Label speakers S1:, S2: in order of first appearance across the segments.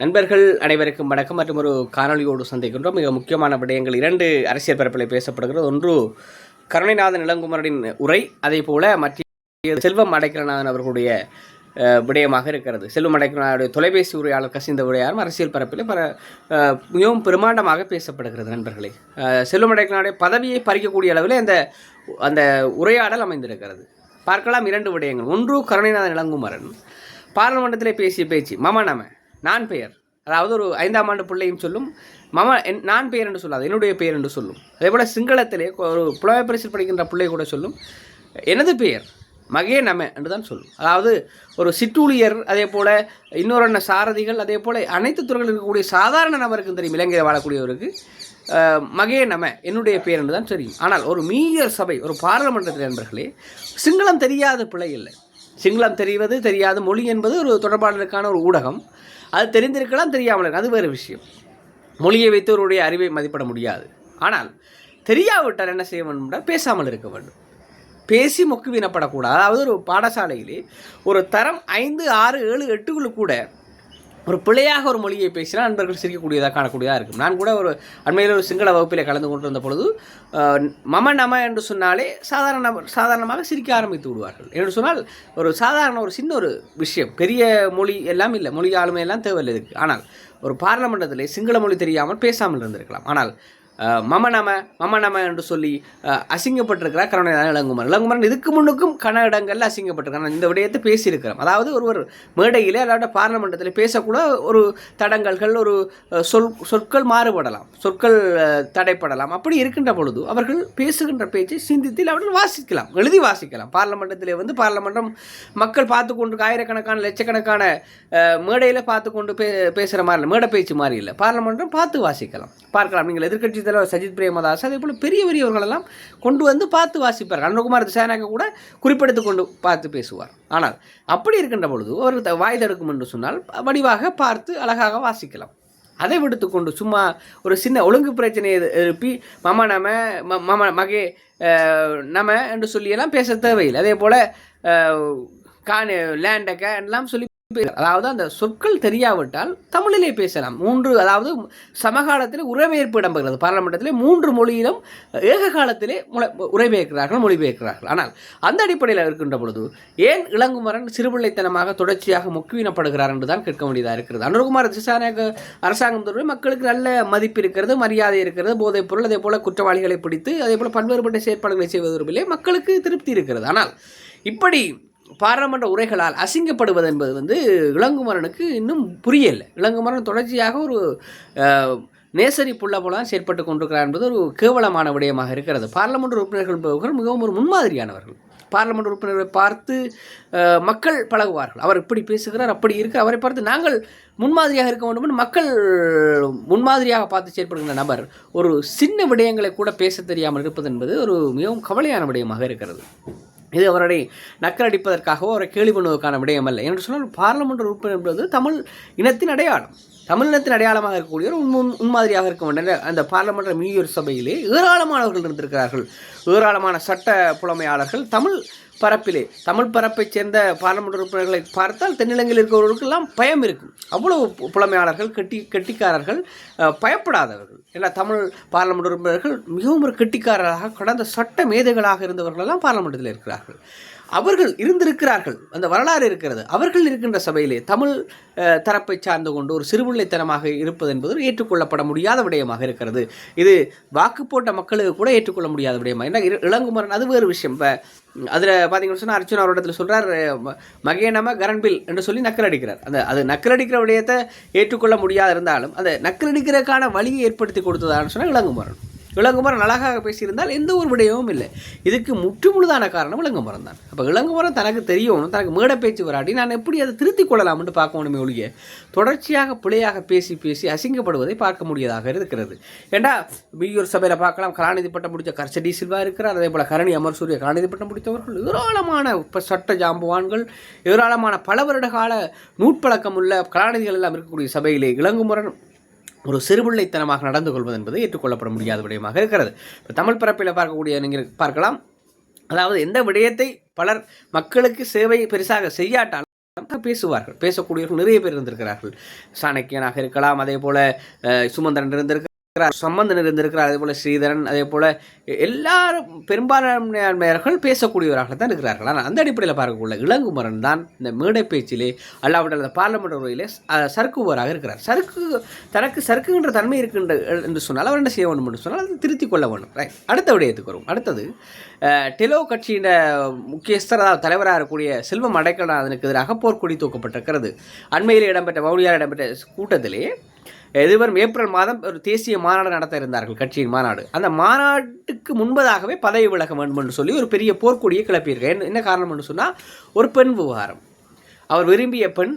S1: நண்பர்கள் அனைவருக்கும் வணக்கம். மற்றும் ஒரு காணொலியோடு சந்திக்கின்றோம். மிக முக்கியமான விடயங்கள் இரண்டு அரசியல் பரப்பில் பேசப்படுகிறது. ஒன்று கருணைநாதன் இளங்குமரனின் உரை. அதே போல மற்ற செல்வம் அடைக்கலநாதன் அவர்களுடைய விடயமாக இருக்கிறது. செல்வம் அடைக்கலநாதனுடைய தொலைபேசி உரையாளர் கசிந்த உரையாரும் அரசியல் பரப்பில் பல மிகவும் பிரமாண்டமாக பேசப்படுகிறது நண்பர்களே. செல்வம் அடைக்கலனுடைய பதவியை பறிக்கக்கூடிய அளவில் அந்த அந்த உரையாடல் அமைந்திருக்கிறது. பார்க்கலாம் இரண்டு விடயங்கள். ஒன்று கருணைநாதன் இளங்குமரன். பாராளுமன்றத்தில் பேசிய பேச்சு. மம நம. நான் பெயர். அதாவது ஒரு ஐந்தாம் ஆண்டு பிள்ளையும் சொல்லும் மம என் நான் பெயர் என்று சொல்லாது என்னுடைய பெயர் என்று சொல்லும். அதே போல் சிங்களத்திலே ஒரு புலமை பரிசில் படிக்கின்ற பிள்ளை கூட சொல்லும் எனது பெயர் மகே நம என்று தான் சொல்லும். அதாவது ஒரு சிற்றூழியர் அதே போல் இன்னொரு சாரதிகள் அதே போல் அனைத்து துறைகளில் இருக்கக்கூடிய சாதாரண நபருக்கும் தெரியும் இலங்கையில் வாழக்கூடியவருக்கு மகே நம என்னுடைய பெயர் என்று தான் தெரியும். ஆனால் ஒரு மீயர் சபை ஒரு பாராளுமன்றத்தில் நண்பர்களே சிங்களம் தெரியாத பிள்ளை இல்லை. சிங்களம் தெரிவது தெரியாத மொழி என்பது ஒரு தொடர்பாளருக்கான ஒரு ஊடகம். அது தெரிந்திருக்கலாம் தெரியாமல் இருக்கலாம். அது வேறு விஷயம். மொழியை வைத்து அறிவை மதிப்பிட முடியாது. ஆனால் தெரியாவிட்டால் என்ன செய்ய வேண்டும் பேசாமல் இருக்க வேண்டும். பேசி மொக்கு வீணப்படக்கூடாது. அதாவது ஒரு பாடசாலையிலே ஒரு தரம் ஐந்து ஆறு ஏழு எட்டுக்குள்ள கூட ஒரு பிழையாக ஒரு மொழியை பேசினால் நண்பர்கள் சிரிக்கக்கூடியதாக காணக்கூடியதாக இருக்கும். நான் கூட ஒரு அண்மையில் ஒரு சிங்கள வகுப்பில் கலந்து கொண்டிருந்த பொழுது மம நம என்று சொன்னாலே சாதாரண நபர் சாதாரணமாக சிரிக்க ஆரம்பித்து விடுவார்கள். என்று சொன்னால் ஒரு சாதாரண ஒரு சின்ன ஒரு விஷயம். பெரிய மொழி எல்லாம் இல்லை. மொழி ஆளுமை எல்லாம் தேவையில்லை இதுக்கு. ஆனால் ஒரு பார்லமெண்டத்திலே சிங்கள மொழி தெரியாமல் பேசாமல் இருந்திருக்கலாம். ஆனால் மம நம மம நம என்று சொல்லி அசிங்கப்பட்டிருக்கிறார் கருணாநிதி இளங்குமரன். இளங்குமரன் இதுக்கு முன்னுக்கும் கன இடங்களில் அசிங்கப்பட்டிருக்கிறார். இந்த விடயத்தை பேசியிருக்கிறோம் அதாவது ஒருவர் மேடையிலே அல்லாட்ட பார்லமெண்டத்தில் பேசக்கூட ஒரு தடங்கல்கள் ஒரு சொல் சொற்கள் மாறுபடலாம். சொற்கள் தடைப்படலாம். அப்படி இருக்கின்ற பொழுது அவர்கள் பேசுகின்ற பேச்சை சிந்தித்து அவர்கள் வாசிக்கலாம். எழுதி வாசிக்கலாம். பார்லமெண்டத்திலே வந்து பார்லமெண்டம் மக்கள் பார்த்து கொண்டு ஆயிரக்கணக்கான லட்சக்கணக்கான மேடையில் பார்த்து கொண்டு பே பேசுகிற மாதிரி இல்லை. மேடை பேச்சு மாதிரி இல்லை. பார்லமெண்டம் பார்த்து வாசிக்கலாம். பார்க்கலாம். நீங்கள் எதிர்க்கட்சி தலைவர் சஜித் பிரேமதாஸ் அதே போல் பெரிய பெரியவர்களெல்லாம் கொண்டு வந்து பார்த்து வாசிப்பார். அனுகுமார் திசாநாயக்க கூட குறிப்பெடுத்து கொண்டு பார்த்து பேசுவார். ஆனால் அப்படி இருக்கின்ற பொழுது ஒரு வாய் தடுக்கும் என்று சொன்னால் வடிவாக பார்த்து அழகாக வாசிக்கலாம். அதை விடுத்து கொண்டு சும்மா ஒரு சின்ன ஒழுங்கு பிரச்சனையை எழுப்பி மம நம ம- மம மகே நம்ம நம என்று சொல்லியெல்லாம் பேச தேவையில்லை. அதே போல் காணி லேண்டக்க எல்லாம் சொல்லி அதாவது அந்த சொற்கள் தெரியாவிட்டால் தமிழிலே பேசலாம். மூன்று அதாவது சமகாலத்தில் உரைபெயர்ப்பு இடம்பெறுகிறது பாராளுமன்றத்திலே மூன்று மொழியிலும் ஏக காலத்திலே முளை உரைபெயர்க்கிறார்கள் மொழிபெயர்க்கிறார்கள். ஆனால் அந்த அடிப்படையில் இருக்கின்ற பொழுது ஏன் இளங்குமரன் சிறுபிள்ளைத்தனமாக தொடர்ச்சியாக முக்கியப்படுகிறார் என்று தான் கேட்க வேண்டியதாக இருக்கிறது. அனுர்குமார் திசாநாயக அரசாங்கம் தொடர்பில் மக்களுக்கு நல்ல மதிப்பு இருக்கிறது மரியாதை இருக்கிறது போதைப் பொருள் அதே போல் குற்றவாளிகளை பிடித்து அதே போல் பல்வேறுபட்ட செயற்பாடுகளை செய்வது மக்களுக்கு திருப்தி இருக்கிறது. ஆனால் இப்படி பாராளுமன்ற உரைகளால் அசிங்கப்படுவது என்பது வந்து இளங்குமரனுக்கு இன்னும் புரியலை. இளங்குமரன் தொடர்ச்சியாக ஒரு நேசரி புள்ள போல செயற்பட்டு கொண்டிருக்கிறார் என்பது ஒரு கேவலமான விடயமாக இருக்கிறது. பாராளுமன்ற உறுப்பினர்கள் என்பவர்கள் மிகவும் ஒரு முன்மாதிரியானவர்கள். பார்லமெண்ட் உறுப்பினர்களை பார்த்து மக்கள் பழகுவார்கள். அவர் இப்படி பேசுகிறார் அப்படி இருக்கு அவரை பார்த்து நாங்கள் முன்மாதிரியாக இருக்க வேண்டும் என்று மக்கள் முன்மாதிரியாக பார்த்து செயற்படுகின்ற நபர் ஒரு சின்ன விடயங்களை கூட பேச தெரியாமல் இருப்பது என்பது ஒரு மிகவும் கவலையான விடயமாக இருக்கிறது. இது அவரை நக்கலடிப்பதற்காகவோ அவரை கேள்வி பண்ணுவதற்கான விடயம் அல்ல என்று சொன்னால் பார்லமெண்ட் உறுப்பினர் என்பது தமிழ் இனத்தின் அடையாளம். தமிழ் இனத்தின் அடையாளமாக இருக்கக்கூடிய ஒரு முன் முன்மாதிரியாக இருக்க வேண்டும். அந்த பார்லமெண்ட் மீயூர் சபையிலே ஏராளமானவர்கள் இருந்திருக்கிறார்கள். ஏராளமான சட்ட புலமையாளர்கள் தமிழ் பரப்பிலே. தமிழ் பரப்பைச் சேர்ந்த பாராளுமன்ற உறுப்பினர்களை பார்த்தால் தென்னிலங்கையில் இருக்கிறவர்களுக்கெல்லாம் பயம் இருக்கும். அவ்வளவு புலமையாளர்கள் கெட்டி கெட்டிக்காரர்கள் பயப்படாதவர்கள். ஏன்னா தமிழ் பாராளுமன்ற உறுப்பினர்கள் மிகவும் ஒரு கெட்டிக்காரராக கடந்த சட்ட மேதைகளாக இருந்தவர்களெல்லாம் பாராளுமன்றத்தில் இருக்கிறார்கள். அவர்கள் இருந்திருக்கிறார்கள். அந்த வரலாறு இருக்கிறது. அவர்கள் இருக்கின்ற சபையிலே தமிழ் தரப்பை சார்ந்து கொண்டு ஒரு சிறுபிள்ளைத்தனமாக இருப்பது என்பது ஏற்றுக்கொள்ளப்பட முடியாத விடயமாக இருக்கிறது. இது வாக்கு போட்ட மக்களுக்கு கூட ஏற்றுக்கொள்ள முடியாத விடயமாக ஏன்னா இளங்குமரன் அது வேறு விஷயம். இப்போ அதில் பார்த்தீங்கன்னு சொன்னால் அர்ஜுன் அவரிடத்தில் சொல்கிறார் மகேனம கரண்பில் என்று சொல்லி நக்கலடிக்கிறார். அந்த அது நக்கலடிக்கிற விடயத்தை ஏற்றுக்கொள்ள முடியாது இருந்தாலும் அந்த நக்கலடிக்கிறதுக்கான வழியை ஏற்படுத்தி கொடுத்ததான்னு சொன்னால் இளங்குமரன். இளங்குமரன் அழகாக பேசியிருந்தால் எந்த ஒரு விடயமும் இல்லை. இதுக்கு முற்றுமுழுதான காரணம் இளங்குமரன் தான். அப்போ இளங்குமரன் தனக்கு தெரியணும் தனக்கு மேடை பேச்சு வராட்டி நான் எப்படி அதை திருத்திக் கொள்ளலாம்னு பார்க்க முடியுமே ஒழிய தொடர்ச்சியாக பிழையாக பேசி பேசி அசிங்கப்படுவதை பார்க்க முடியதாக இருக்கிறது. ஏண்டா பியூர் சபையில் பார்க்கலாம் கலாநிதி பட்டம் முடித்த கர்ச்சடி சில்வா இருக்கிறார் அதே போல் கரணி அமர் சூரிய கலாநிதி பட்டம் முடித்தவர்கள் ஏராளமான இப்போ சட்ட ஜாம்பவான்கள் ஏராளமான பல வருட கால நூற்பழக்கம் உள்ள கலாநிதிகள் எல்லாம் இருக்கக்கூடிய சபையிலே இளங்குமரன் ஒரு சிறுபிள்ளைத்தனமாக நடந்து கொள்வது என்பது ஏற்றுக்கொள்ளப்பட முடியாத விடயமாக இருக்கிறது. இப்போ தமிழ் பரப்பில் பார்க்கக்கூடிய நீங்கள் பார்க்கலாம். அதாவது எந்த விடயத்தை பலர் மக்களுக்கு சேவை பெருசாக செய்யாட்டால் பேசுவார்கள். பேசக்கூடியவர்கள் நிறைய பேர் இருந்திருக்கிறார்கள். சாணக்கியனாக இருக்கலாம் அதே போல சுமந்திரன் இருந்திருக்க சம்பந்தன் இருந்திருக்கிறார் அதே போல ஸ்ரீதரன் அதே போல எல்லாரும் பெரும்பான்மையானவர்கள் பேசக்கூடியவராக தான் இருக்கிறார்கள். ஆனால் அந்த அடிப்படையில் பார்க்கக்குள்ள இளங்குமரன் தான் இந்த மேடை பேச்சிலே அல்லாவிட்ட அந்த பார்லமெண்ட் உரையிலே சறுக்குவராக இருக்கிறார். சறுக்கு தனக்கு சறுக்குகின்ற தன்மை இருக்கின்ற என்று சொன்னால் அவர் என்ன செய்ய வேண்டும் என்று சொன்னால் அதை திருத்திக் கொள்ள வேண்டும். ரைட் அடுத்த விடயத்துக்கு வரும் அடுத்தது டெலோ கட்சியின் முக்கியஸ்தர் அதாவது தலைவராக இருக்கக்கூடிய செல்வம் அடைக்கலாதனுக்கு எதிராக போர்க்கொடி தூக்கப்பட்டிருக்கிறது. அண்மையில் இடம்பெற்ற வவுனியார் இடம்பெற்ற கூட்டத்திலே எதிர்வரும் ஏப்ரல் மாதம் ஒரு தேசிய மாநாடு நடத்த இருந்தார்கள் கட்சியின் மாநாடு. அந்த மாநாட்டுக்கு முன்பதாகவே பதவி விலக வேண்டும் என்று சொல்லி ஒரு பெரிய போர்க்கொடியை கிளப்பியிருக்கார் என்ன காரணம் என்று சொன்னால் ஒரு பெண் விவகாரம். அவர் விரும்பிய பெண்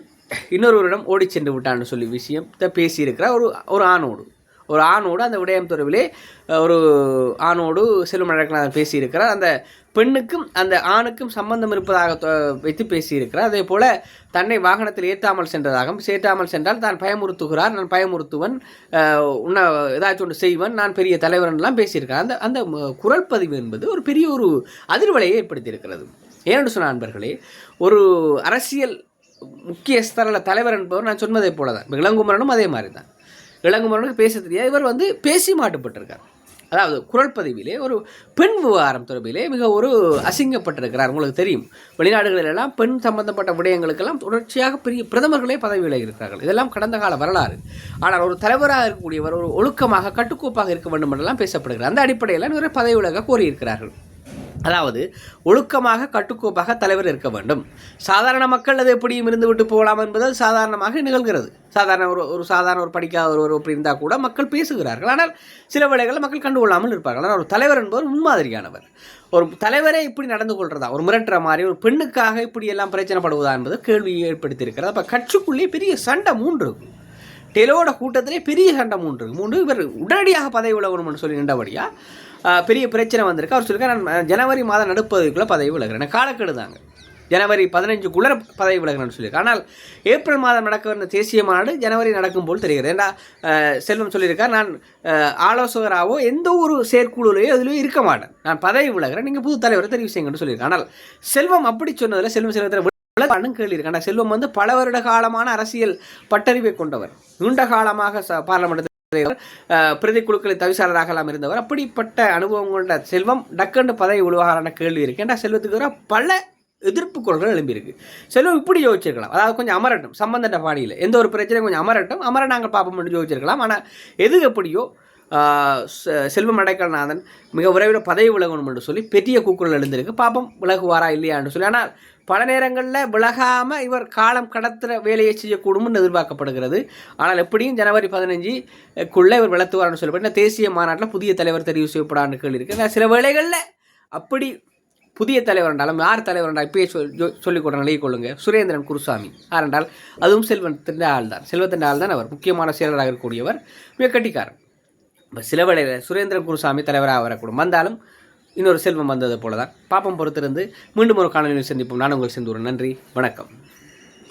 S1: இன்னொருவரிடம் ஓடிச் சென்று விட்டான்னு சொல்லி விஷயத்தை பேசியிருக்கிறார். ஒரு ஒரு ஆணோடு. ஒரு ஆணோடு அந்த விடயம் தொடர்பிலே ஒரு ஆணோடு செல்வம் நடக்கநாதன் பேசியிருக்கிறார். அந்த பெண்ணுக்கும் அந்த ஆணுக்கும் சம்பந்தம் இருப்பதாக தொ- வைத்து பேசியிருக்கிறார். அதே போல் தன்னை வாகனத்தில் ஏற்றாமல் சென்றதாகவும் சேற்றாமல் சென்றால் தான் பயமுறுத்துகிறார். நான் பயமுறுத்துவன் உன்னை ஏதாச்சும் ஒன்று செய்வன் நான் பெரிய தலைவன்லாம் பேசியிருக்கிறேன் அந்த அந்த குரல் பதிவு என்பது ஒரு பெரிய ஒரு அதிர்வலையை ஏற்படுத்தியிருக்கிறது. ஏன்னு சொன்ன நண்பர்களே ஒரு அரசியல் முக்கிய ஸ்தல தலைவர் என்பவர் நான் சொன்னதை போல தான் இப்ப இளங்குமரனும் அதே மாதிரி தான் இளங்குமரனுக்கு பேச தெரியாது. இவர் வந்து பேசி மாட்டுப்பட்டிருக்கார். அதாவது குரல் பதிவிலே ஒரு பெண் விவகாரம் தொடர்பிலே மிக ஒரு அசிங்கப்பட்டிருக்கிறார். உங்களுக்கு தெரியும். வெளிநாடுகளிலெல்லாம் பெண் சம்பந்தப்பட்ட விடயங்களுக்கெல்லாம் தொடர்ச்சியாக பெரிய பிரதமர்களே பதவி விலகியிருக்கிறார்கள் இதெல்லாம் கடந்த கால வரலாறு. ஆனால் ஒரு தலைவராக இருக்கக்கூடியவர் ஒரு ஒழுக்கமாக கட்டுக்கோப்பாக இருக்க வேண்டும் என்றெல்லாம் பேசப்படுகிறார். அந்த அடிப்படையில் நிறைய பதவி விலக கோரியிருக்கிறார்கள். அதாவது ஒழுக்கமாக கட்டுக்கோப்பாக தலைவர் இருக்க வேண்டும். சாதாரண மக்கள் அது எப்படியும் இருந்து விட்டு போகலாம் என்பது அது சாதாரணமாக நிகழ்கிறது. சாதாரண ஒரு ஒரு சாதாரண ஒரு படிக்காத ஒருவர் அப்படி இருந்தால் கூட மக்கள் பேசுகிறார்கள். ஆனால் சில வேளைகளில் மக்கள் கண்டுகொள்ளாமல் இருப்பார்கள். ஆனால் ஒரு தலைவர் என்பவர் முன்மாதிரியானவர். ஒரு தலைவரே இப்படி நடந்து கொள்கிறதா ஒரு மிரட்டுற மாதிரி ஒரு பெண்ணுக்காக இப்படி எல்லாம் பிரச்சனைப்படுவதா என்பது கேள்வியை ஏற்படுத்தியிருக்கிறது. அப்போ கட்சிக்குள்ளே பெரிய சண்டை மூன்று இருக்கும். டெலோட கூட்டத்திலே பெரிய சண்டை மூன்று மூன்று இவர் உடனடியாக பதவி விலகணும்னு சொல்லி நின்றபடியாக பெரிய பிரச்சனை வந்திருக்கு. அவர் சொல்லியிருக்காரு நான் ஜனவரி மாதம் நடுப்பதுக்குள்ளே பதவி விலகிறேன். காலக்கெடு தாங்க. ஜனவரி பதினஞ்சுக்குள்ளே பதவி விலகிறேன்னு சொல்லியிருக்காரு. ஆனால் ஏப்ரல் மாதம் நடக்க தேசிய மாநாடு ஜனவரி நடக்கும் போல் தெரிகிறது ஏன்னா செல்வம் சொல்லியிருக்கார் நான் ஆலோசகராகவோ எந்த ஒரு செயற்குழுலையோ அதுலேயோ இருக்க மாட்டேன். நான் பதவி விலகிறேன். நீங்கள் புது தலைவரை தெரிவு செய்யுங்கன்னு சொல்லியிருக்கேன் ஆனால் செல்வம் அப்படி சொன்னதில் செல்வம் செல்வத்தில் விளக்கான்னு கேள்வி ஆனால் செல்வம் வந்து பல வருட காலமான அரசியல் பட்டறிவை கொண்டவர். நீண்ட காலமாக ச பாராளுமன்றத்தில் பிரதி குழுக்களை தவிசாளராகலாம் இருந்தவர். அப்படிப்பட்ட அனுபவம் கொண்ட செல்வம் டக்குன்னு பதவி உழுவாரான கேள்வி இருக்கு. ஏன்னா செல்வத்துக்கு வர பல எதிர்ப்பு குரல்கள் எழும்பியிருக்கு. செல்வம் இப்படி யோசிச்சிருக்கலாம். அதாவது கொஞ்சம் அமரட்டும் சம்பந்தட்ட பாடியில் எந்த ஒரு பிரச்சனையும் கொஞ்சம் அமரட்டும் அமர நாங்கள் பார்ப்போம்னு யோசிச்சிருக்கலாம். ஆனால் எது எப்படியோ ஆஹ், செல்வம் அடைக்கல்நாதன் மிக விரைவில் பதவி விலகணும் என்று சொல்லி பெரிய கூக்குரல் எழுந்திருக்கு. பாப்பம் விலகுவாரா இல்லையான்னு சொல்லி. ஆனால் பல நேரங்களில் விலகாமல் இவர் காலம் கடத்துகிற வேலையை செய்யக்கூடும்னு எதிர்பார்க்கப்படுகிறது. ஆனால் எப்படியும் ஜனவரி பதினஞ்சுக்குள்ளே இவர் விளத்துவார்னு சொல்லப்பட்ட தேசிய மாநாட்டில் புதிய தலைவர் தெரிவு செய்யப்படான்னு கேள்வி இருக்கு சில வேளைகளில் அப்படி புதிய தலைவர் என்றாலும் யார் தலைவர் என்றால் இப்பயே சொல் சொல்லிக் கொடுற நிலையை கொள்ளுங்க. சுரேந்திரன் குருசாமி. யார் என்றால் அதுவும் செல்வத்தின் ஆள் தான் செல்வத்தின் ஆள் தான் அவர். முக்கியமான செயலராக இருக்கக்கூடியவர். மிக கட்டிக்காரன். இப்போ சில வேளையில் சுரேந்திரன் குருசாமி தலைவராக வரக்கூடும். வந்தாலும் இன்னொரு செல்வம் வந்தது போல தான் பாப்பம் பொறுத்திருந்து மீண்டும் ஒரு காணொலியில் சந்திப்போம். நான் உங்களுக்கு சேர்ந்து ஒரு நன்றி. வணக்கம்.